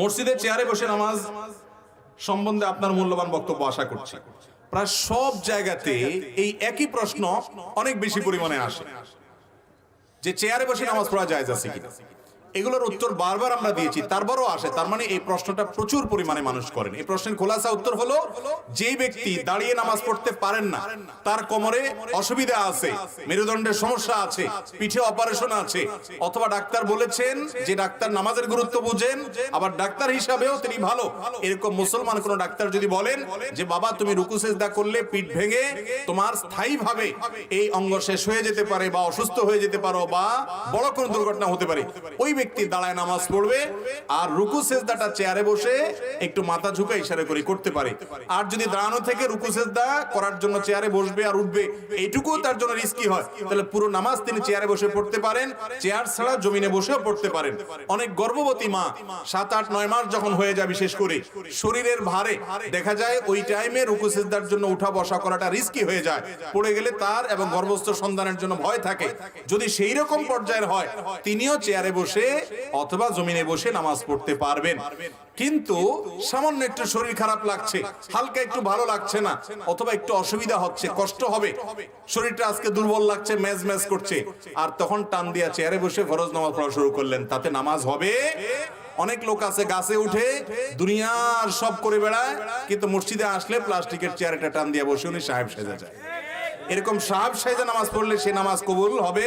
মসজিদে চেয়ারে বসে নামাজ সম্বন্ধে আপনার মূল্যবান বক্তব্য আশা করছি। প্রায় সব জায়গাতে এই একই প্রশ্ন অনেক বেশি পরিমাণে আসে। যে চেয়ারে বসে নামাজ পড়া যায় আছে কিনা? এগুলোর উত্তর বারবার আমরা দিয়েছি, তারপরও আসে। তার মানে এই প্রশ্নটা প্রচুর পরিমাণে মানুষ করেন। এই প্রশ্নের খোলাসা উত্তর হলো যে ব্যক্তি দাঁড়িয়ে নামাজ পড়তে পারেন না, তার কোমরে অসুবিধা আছে, মেরুদণ্ডের সমস্যা আছে, পিঠে অপারেশন আছে, অথবা ডাক্তার বলেছেন যে ডাক্তার নামাজের গুরুত্ব বুঝেন, আবার ডাক্তার হিসাবেও তিনি ভালো। এরকম মুসলমান কোন ডাক্তার যদি বলেন যে, বাবা, তুমি রুকু সেজদা করলে পিঠ ভেঙে তোমার স্থায়ীভাবে এই অঙ্গ শেষ হয়ে যেতে পারে বা অসুস্থ হয়ে যেতে পারো বা বড় কোনো দুর্ঘটনা হতে পারে। ওই ব্যক্তি দাঁড়ায় নামাজ পড়বে আর রুকু সেজদাটা চেয়ারে বসে একটু মাথা ঝুঁকে ইশারা করে করতে পারে। আর যদি দাঁড়ানো থেকে রুকু সেজদা করার জন্য চেয়ারে বসবে আর উঠবে এইটুকু তার জন্য রিস্কি হয়। তাহলে পুরো নামাজ তিনি চেয়ারে বসে পড়তে পারেন, চেয়ার ছাড়া জমিনে বসেও পড়তে পারেন। অনেক গর্ভবতী মা সাত, আট, নয় মাস যখন হয়ে যায় বিশেষ করে, শরীরের ভারে দেখা যায় ওই টাইমে রুকু সেজদার জন্য উঠা বসা করাটা রিস্কি হয়ে যায়। পড়ে গেলে তার এবং গর্ভস্থ সন্তানের জন্য ভয় থাকে। যদি সেই রকম পর্যায়ের হয়, তিনিও চেয়ারে বসে অথবা জমিনে বসে নামাজ পড়তে পারবেন। কিন্তু সামান্য একটু শরীর খারাপ লাগছে, হালকা একটু ভালো লাগছে না, অথবা একটু অসুবিধা হচ্ছে, কষ্ট হবে। শরীরটা আজকে দুর্বল লাগছে, ম্যাজ ম্যাজ করছে। আর তখন টান দিয়া চেয়ারে বসে ফরজ নামাজ পড়া শুরু করলেন। তাতে নামাজ হবে? অনেক লোক আছে, গাছে উঠে দুনিয়ার সব করে বেড়ায়, কিন্তু মসজিদে আসলে প্লাস্টিকের চেয়ার একটা টান দিয়ে বসে উনি সাহেব সেজে যায়। এরকম সাহেব সাহেজা নামাজ পড়লে সে নামাজ কবুল হবে?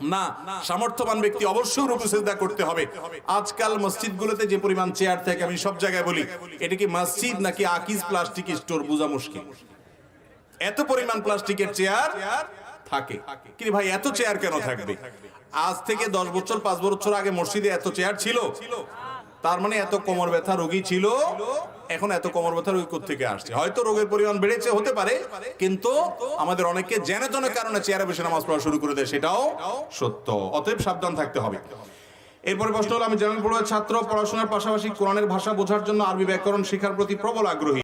না, সামর্থ্যবান ব্যক্তি অবশ্যই রুকু সেজদা করতে হবে। আজকাল মসজিদগুলোতে যে পরিমাণ চেয়ার থাকে, আমি সব জায়গায় বলি, এটা কি মসজিদ নাকি আকিজ প্লাস্টিক স্টোর বোঝা মুশকিল। এত পরিমাণ প্লাস্টিকের চেয়ার থাকে। কিন্তু ভাই, এত চেয়ার কেন থাকবে? আজ থেকে দশ বছর, পাঁচ বছর আগে মসজিদে এত চেয়ার ছিল। তার মানে এত কোমর ব্যথা রোগী ছিল, এখন এত কোমর ব্যথা রোগী থেকে আসছে? হয়তো রোগের পরিমাণ বেড়েছে, হতে পারে, কিন্তু আমাদের অনেকে জেনে জনের কারণে চেয়ারে বসে নামাজ পড়া শুরু করে দেয়, সেটাও সত্য। অতএব সাবধান থাকতে হবে। এরপরে প্রশ্ন হলো, আমি জেনারেল পড়ুয়ার ছাত্র, পড়াশোনার পাশাপাশি কোরআনের ভাষা বোঝার জন্য আরবি ব্যাকরণ শেখার প্রতি প্রবল আগ্রহী।